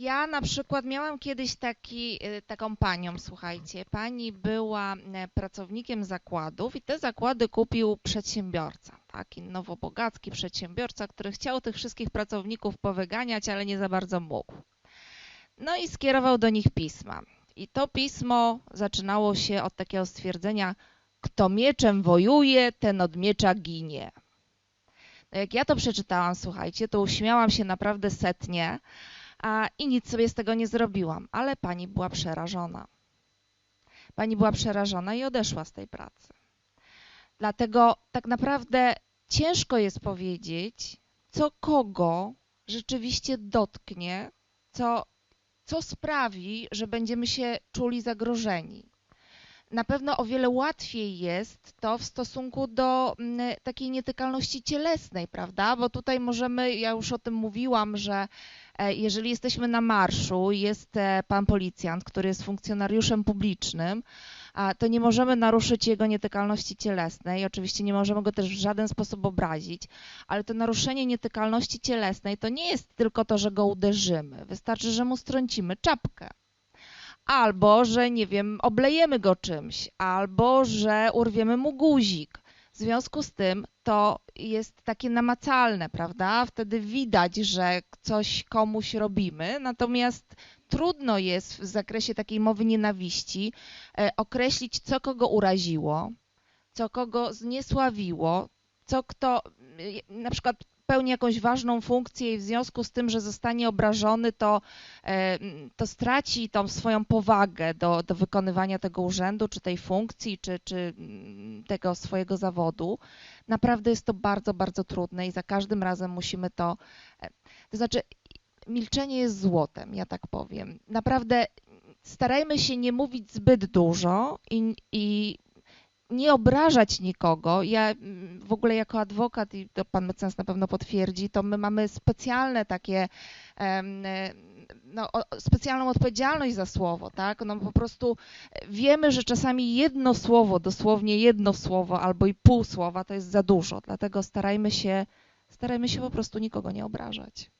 Ja na przykład miałam kiedyś taki, y, taką panią, słuchajcie. Pani była e, pracownikiem zakładów i te zakłady kupił przedsiębiorca, taki nowobogacki przedsiębiorca, który chciał tych wszystkich pracowników powyganiać, ale nie za bardzo mógł. No i skierował do nich pisma. I to pismo zaczynało się od takiego stwierdzenia: Kto mieczem wojuje, ten od miecza ginie. No jak ja to przeczytałam, słuchajcie, to uśmiałam się naprawdę setnie a, i nic sobie z tego nie zrobiłam, ale pani była przerażona. Pani była przerażona i odeszła z tej pracy. Dlatego tak naprawdę ciężko jest powiedzieć, co kogo rzeczywiście dotknie, co, co sprawi, że będziemy się czuli zagrożeni. Na pewno o wiele łatwiej jest to w stosunku do mm, takiej nietykalności cielesnej, prawda? Bo tutaj możemy, ja już o tym mówiłam, że e, jeżeli jesteśmy na marszu, jest e, pan policjant, który jest funkcjonariuszem publicznym, to nie możemy naruszyć jego nietykalności cielesnej. Oczywiście nie możemy go też w żaden sposób obrazić, ale to naruszenie nietykalności cielesnej to nie jest tylko to, że go uderzymy. Wystarczy, że mu strącimy czapkę albo że nie wiem, oblejemy go czymś, albo że urwiemy mu guzik. W związku z tym to jest takie namacalne, prawda? Wtedy widać, że coś komuś robimy, natomiast trudno jest w zakresie takiej mowy nienawiści e, określić, co kogo uraziło, co kogo zniesławiło, co kto, na przykład pełni jakąś ważną funkcję i w związku z tym, że zostanie obrażony, to, e, to straci tą swoją powagę do, do wykonywania tego urzędu, czy tej funkcji, czy, czy mm, tego swojego zawodu. Naprawdę jest to bardzo, bardzo trudne i za każdym razem musimy to. E, to znaczy, milczenie jest złotem, ja tak powiem. Naprawdę starajmy się nie mówić zbyt dużo i, i nie obrażać nikogo. Ja mm, w ogóle jako adwokat, i to pan mecenas na pewno potwierdzi, to my mamy specjalne takie, no, specjalną odpowiedzialność za słowo, tak? No po prostu wiemy, że czasami jedno słowo, dosłownie jedno słowo albo i pół słowa to jest za dużo, dlatego starajmy się, starajmy się po prostu nikogo nie obrażać.